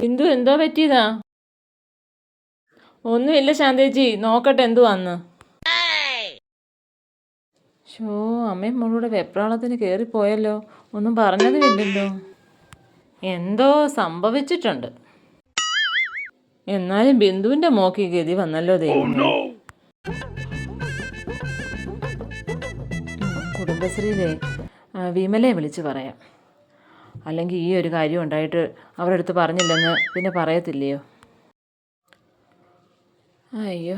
ബിന്ദു എന്തോ പറ്റിയതാ? ഒന്നുമില്ല ശാന്തേജി നോക്കട്ടെ എന്തുവാന്ന്. ഷോ അമ്മയും മോളൂടെ വെപ്രാളത്തിന് കയറിപ്പോയല്ലോ ഒന്നും പറഞ്ഞതുമില്ലല്ലോ എന്തോ സംഭവിച്ചിട്ടുണ്ട്. എന്നാലും ബിന്ദുവിന്റെ മോക്ക് ഗതി വന്നല്ലോ ദൈവം കുടുംബശ്രീയിലെ ആ, വിമലയെ വിളിച്ചു പറയാം. അല്ലെങ്കിൽ ഈ ഒരു കാര്യം ഉണ്ടായിട്ട് അവരുടെ അടുത്ത് പറഞ്ഞില്ലെന്ന് പിന്നെ പറയത്തില്ലയോ? അയ്യോ.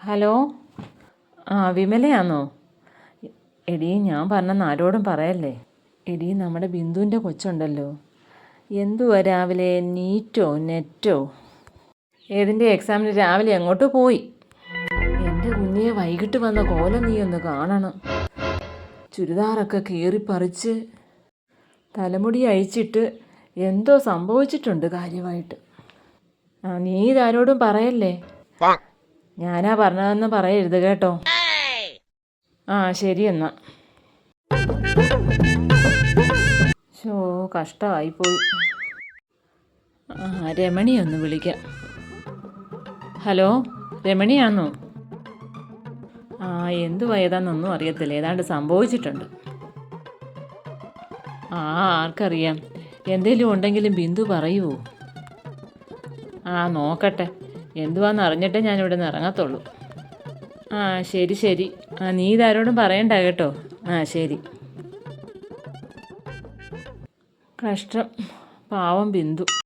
ഹലോ? ആ വിമലയാണോ എടീ ഞാൻ പറഞ്ഞെന്ന് ആരോടും പറയല്ലേ? എടീ നമ്മുടെ ബിന്ദുവിന്റെ കൊച്ചുണ്ടല്ലോ. എന്തുവാ രാവിലെ നീറ്റോ നെറ്റോ? ഏതിന്റെ എക്സാമിന് രാവിലെ എങ്ങോട്ടോ പോയി? എന്റെ കുഞ്ഞിയെ വൈകിട്ട് വന്ന കോലം നീ ഒന്ന് കാണണം. ചുരിദാറൊക്കെ കീറിപ്പറിച്ച് തലമുടി അഴിച്ചിട്ട് എന്തോ സംഭവിച്ചിട്ടുണ്ട് കാര്യമായിട്ട്. ആ നീ ഇതാരോടും പറയല്ലേ? ഞാനാ പറഞ്ഞതെന്ന് പറയരുത് കേട്ടോ. ആ ശരി എന്നാ. ഷോ കഷ്ടമായിപ്പോയി ആ രമണി ഒന്ന് വിളിക്കാം. ഹലോ രമണിയാണോ ആ എന്തുവാ ഏതാണെന്നൊന്നും അറിയത്തില്ല. ഏതാണ്ട് സംഭവിച്ചിട്ടുണ്ട്. ആ ആർക്കറിയാം. എന്തേലും ഉണ്ടെങ്കിലും ബിന്ദു പറയുമോ ആ നോക്കട്ടെ. എന്തുവാന്ന് അറിഞ്ഞിട്ടേ ഞാൻ ഇവിടെ നിന്ന് ഇറങ്ങത്തുള്ളൂ. ആ ശരി ശരി. ആ നീ ഇതാരോടും പറയണ്ട കേട്ടോ. ആ ശരി. കഷ്ടം. പാവം ബിന്ദു.